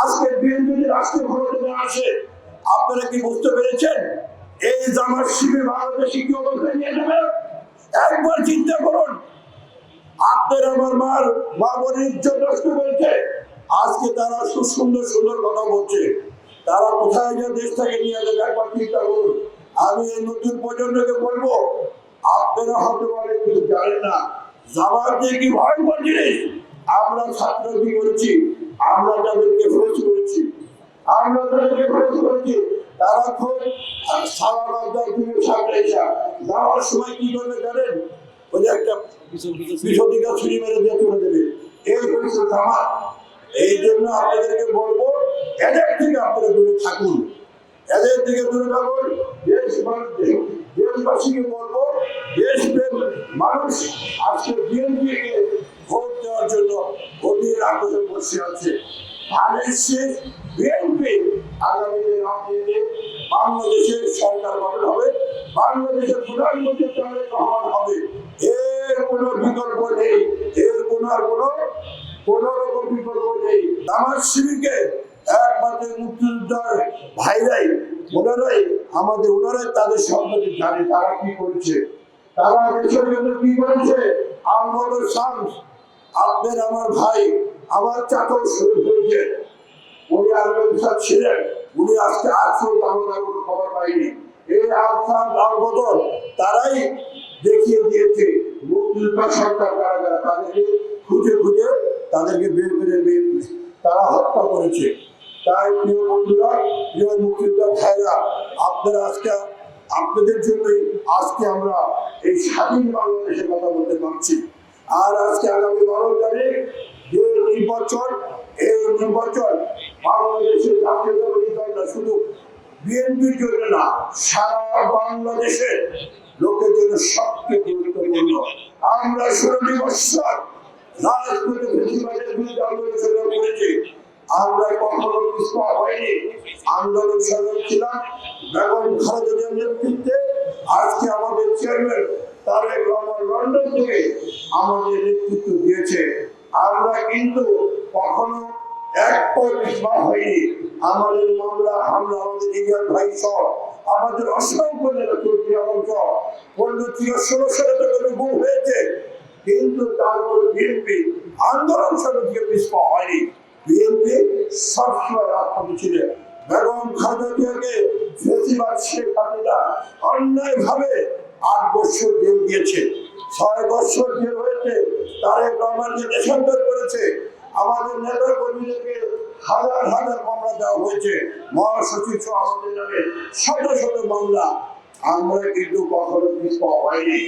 আজকে বিএনপি রাষ্ট্রীয় ক্ষমতায় আসে আপনারা কি বুঝতে পেরেছেন? এই জামার শিবির বাংলাদেশে কি অবস্থায় নিয়ে যাবে? একবার চিন্তা করুন। আপনার আমার মার, মা বোনের ইজ্জত নষ্ট করেছে। আজকে তারা সুন্দর সুন্দর কথা বলছে। তারা কোথায় যে দেশটাকে নিয়ে যাবে, একবার চিন্তা করুন। আমি এই নতুন প্রজন্মকে বলব, আপনারা হতে পারে কিছু জানেন না। জামাত যে কি ভয়ঙ্কর জিনিস? আমরা ছাত্র কি করেছি। আমরা তাদেরকে ফেস করেছি। আমরা তাদেরকে ফেস করেছি। তারা খুব সারা রাজ্য থেকে সামনে যাওয়ার সময় কি করবে জানেন? ওই যে একটা বিশদিকা ছুরি মেরে দিয়ে চলে দেবে এই হচ্ছে জামাত এই জন্য আপনাদেরকে বলব এদের থেকে আপনারা দূরে থাকুন। এদের থেকে দূরে থাকুন। দেশ দেশবাসীকে বলব দেশপ্রেম মানুষ আজকে বিএনপিকে জন্য অধীর আগ্রহে বসে আছে। কোনো রকম বিকল্প নেই। আমার শিবিরকে একমাত্র মুক্তিযোদ্ধার ভাইরাই, ওনারাই, আমাদের ওনারাই তাদের সম্পর্কে জানে, তারা কি করেছে? তারা দেশের জন্য কি করেছে? আন্দোলন আপনার আমার ভাই, আমার চাকর শহীদ হয়েছে উনি আন্দোলন সাহেব ছিলেন। উনি আজকে আটশো তাহলে কোনো খবর পাইনি এই আলসান আলবদল তারাই দেখিয়ে দিয়েছে। মুক্তিযোদ্ধা সরকার কারা কারা তাদেরকে খুঁজে খুঁজে তাদেরকে বের করে বের তারা হত্যা করেছে। তাই প্রিয় বন্ধুরা, প্রিয় মুক্তিযোদ্ধা ভাইরা, আপনারা আজকে, আপনাদের জন্যই আজকে আমরা এই স্বাধীন বাংলাদেশের কথা বলতে পারছি। আর আজকে আগামী বারো তারিখ, যে নির্বাচন, এই নির্বাচন বাংলাদেশের জাতীয়তাবাদী দল না শুধু বিএনপির জন্য না, সারা বাংলাদেশের লোকের জন্য সবচেয়ে গুরুত্বপূর্ণ। আমরা ষোলোটি বৎসর আমরা কখনো হয়নি আন্দোলন ছিলাম। আজকে আমাদের চেয়ারম্যান থেকে আমাদের নেতৃত্ব দিয়েছে। আমরা কিন্তু কখনো এক পয় পিছপা হয়নি। আমাদের মামলা, হামলা, আমাদের ইন্ডিয়ান ভাই সহ আমাদের অসংখ্য অংশ হয়েছে। কিন্তু বিএনপি আন্দোলন সমিতিকে পিছপা হয়নি। বিএনপি সবসময় রাজপথে ছিলেন বেগম ফেসিবাদ শেখ অন্যায় ভাবে আট বছর জেল দিয়েছে। ছয় বছর জেল হয়েছে তারেক রহমানকে দেশান্তর করেছে। আমাদের নেতা কর্মীদেরকে হাজার হাজার মামলা দেওয়া হয়েছে। মহাসচিব সহ আমাদের নামে শত শত মামলা। আমরা কিন্তু কখনো পিছপা হয়নি।